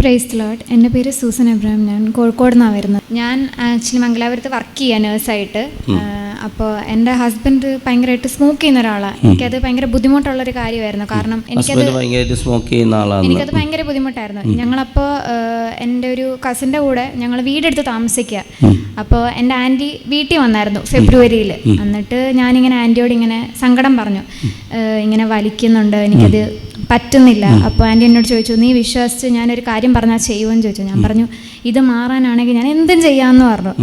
Price load എന്റെ പേര് Susan എബ്രാഹിം. ഞാൻ കോഴിക്കോട് നിന്നാണ് വരുന്നത്. ഞാൻ ആക്ച്വലി മംഗലാപുരത്ത് വർക്ക് ചെയ്യുക നേഴ്സായിട്ട് അപ്പോൾ എന്റെ ഹസ്ബൻഡ് ഭയങ്കരമായിട്ട് സ്മോക്ക് ചെയ്യുന്ന ഒരാളാണ് എനിക്കത് ഭയങ്കര ബുദ്ധിമുട്ടുള്ളൊരു കാര്യമായിരുന്നു. കാരണം എനിക്കത് സ്മോക്ക് ചെയ്യുന്ന ആളാണ് എനിക്കത് ഭയങ്കര ബുദ്ധിമുട്ടായിരുന്നു. ഞങ്ങളപ്പോൾ എന്റെ ഒരു കസിന്റെ കൂടെ ഞങ്ങൾ വീടെടുത്ത് താമസിക്കുക അപ്പോൾ എന്റെ ആന്റി വീട്ടിൽ വന്നായിരുന്നു ഫെബ്രുവരിയിൽ എന്നിട്ട് ഞാനിങ്ങനെ ആന്റിയോട് ഇങ്ങനെ സങ്കടം പറഞ്ഞു. ഇങ്ങനെ വലിക്കുന്നുണ്ട്. എനിക്കത് പറ്റുന്നില്ല. അപ്പോൾ ആന്റി എന്നോട് ചോദിച്ചു നീ വിശ്വസിച്ച് ഞാനൊരു കാര്യം പറഞ്ഞാൽ ചെയ്യുമെന്ന് ചോദിച്ചു. ഞാൻ പറഞ്ഞു ഇത് മാറാനാണെങ്കിൽ ഞാൻ എന്തും ചെയ്യാമെന്ന് പറഞ്ഞു.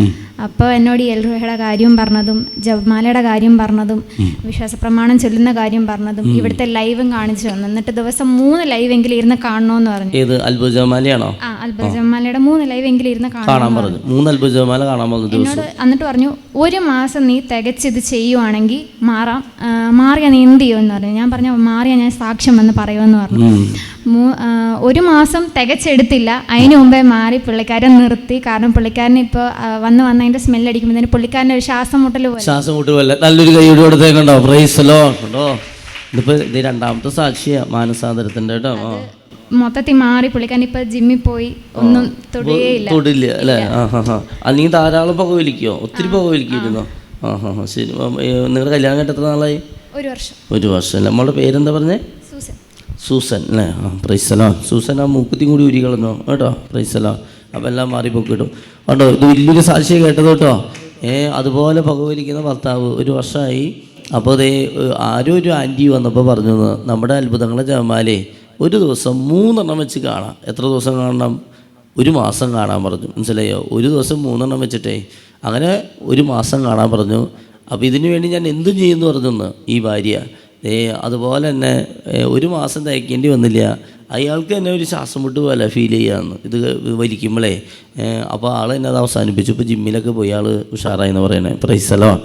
അപ്പോൾ എന്നോട് ഈ എൽറുഹയുടെ കാര്യം പറഞ്ഞതും ജപമാലയുടെ കാര്യം പറഞ്ഞതും വിശ്വാസ പ്രമാണം ചൊല്ലുന്ന കാര്യം പറഞ്ഞതും ഇവിടുത്തെ ലൈവും കാണിച്ചു തന്നു. എന്നിട്ട് ദിവസം മൂന്ന് ലൈവ് എങ്കിലും ഇരുന്ന് കാണണമെന്ന് പറഞ്ഞു. ഏത് അത്ഭുതമാലയാണോ ആ അത്ഭുത ജപമാലയുടെ മൂന്ന് ലൈവ് എങ്കിലും ഇരുന്ന് കാണാൻ പറഞ്ഞു. മൂന്ന് അത്ഭുതമാല കാണാൻ പറഞ്ഞു എന്നോട് എന്നിട്ട് പറഞ്ഞു ഒരു മാസം നീ തികച്ചിത് ചെയ്യുവാണെങ്കിൽ മാറാം. മാറിയാ നീ എന്ത് ചെയ്യുമെന്ന് പറഞ്ഞു. ഞാൻ പറഞ്ഞു മാറിയ ഞാൻ സാക്ഷ്യം എന്ന് പറയുമെന്ന് പറഞ്ഞു. ഒരു മാസം തികച്ചെടുത്തില്ല. അതിന് മുമ്പേ മാറി പുള്ളിക്കാരൻ നിർത്തി. കാരണം പുള്ളിക്കാരൻ ഇപ്പോൾ വന്ന് വന്ന് അതിന്റെ സ്മെല്ലടിക്കുമ്പോഴത്തേന് പുള്ളിക്കാരന്റെ ഒരു ശ്വാസം മുട്ടൽ പോലെ. ശ്വാസം നല്ലൊരു കൈയ്യോട് കൊടുത്തേക്കുണ്ടോ പ്രൈസലോ ഉണ്ടോ ഇതിപ്പോ ഇത് രണ്ടാമത്തെ സാക്ഷിയാ മാനസാന്തരത്തിന്റെ കേട്ടോ. മൊത്തത്തിൽ മാറി പുള്ളിക്കാരൻ ഇപ്പൊ ജിമ്മിൽ പോയി. ഒന്നും തൊടുകയില്ല. തൊടില്ല അല്ലേ? അല്ലെങ്കിൽ ധാരാളം പുക വലിക്കോ? ഒത്തിരി പുക വലിക്കിയിരുന്നോ? ആ. ഹാ ശരി. നിങ്ങളുടെ കല്യാണം കേട്ട എത്ര നാളായി? ഒരു വർഷം. ഒരു വർഷം അല്ലേ? നമ്മളുടെ പേരെന്താ പറഞ്ഞേ? സൂസൻ അല്ലേ? ആ പ്രൈസലോ സൂസൻ ആ മൂക്കുത്തിയും കൂടി ഉരി കളഞ്ഞോ കേട്ടോ പ്രൈസലോ അപ്പം എല്ലാം മാറിപ്പോക്കി കിട്ടും കേട്ടോ ഇത് വലിയൊരു സാക്ഷിയെ കേട്ടത് കേട്ടോ. ഏ അതുപോലെ പകവലിക്കുന്ന ഭർത്താവ് ഒരു വർഷമായി അപ്പോൾ അതേ ആരോ ഒരു ആന്റി വന്നപ്പോൾ പറഞ്ഞു നമ്മുടെ അത്ഭുതങ്ങളെ ജമാലേ ഒരു ദിവസം മൂന്നെണ്ണം വെച്ച് കാണാം. എത്ര ദിവസം കാണണം? ഒരു മാസം കാണാൻ പറഞ്ഞു. മനസ്സിലായോ? ഒരു ദിവസം മൂന്നെണ്ണം വെച്ചിട്ടേ. അങ്ങനെ ഒരു മാസം കാണാൻ പറഞ്ഞു. അപ്പോൾ ഇതിനു വേണ്ടി ഞാൻ എന്തും ചെയ്യുമെന്ന് പറഞ്ഞു ഈ ഭാര്യ. അതുപോലെ തന്നെ ഒരു മാസം തയ്ക്കേണ്ടി വന്നില്ല. അയാൾക്ക് തന്നെ ഒരു ശ്വാസം മുട്ട് പോലെ ഫീൽ ചെയ്യാന്ന്. ഇത് വലിക്കുമ്പോഴേ അപ്പോൾ ആൾ തന്നെ അത് അവസാനിപ്പിച്ചു ഇപ്പോൾ ജിമ്മിലൊക്കെ പോയി ആൾ ഉഷാറായി എന്ന് പറയണേ. പ്രൈസലോ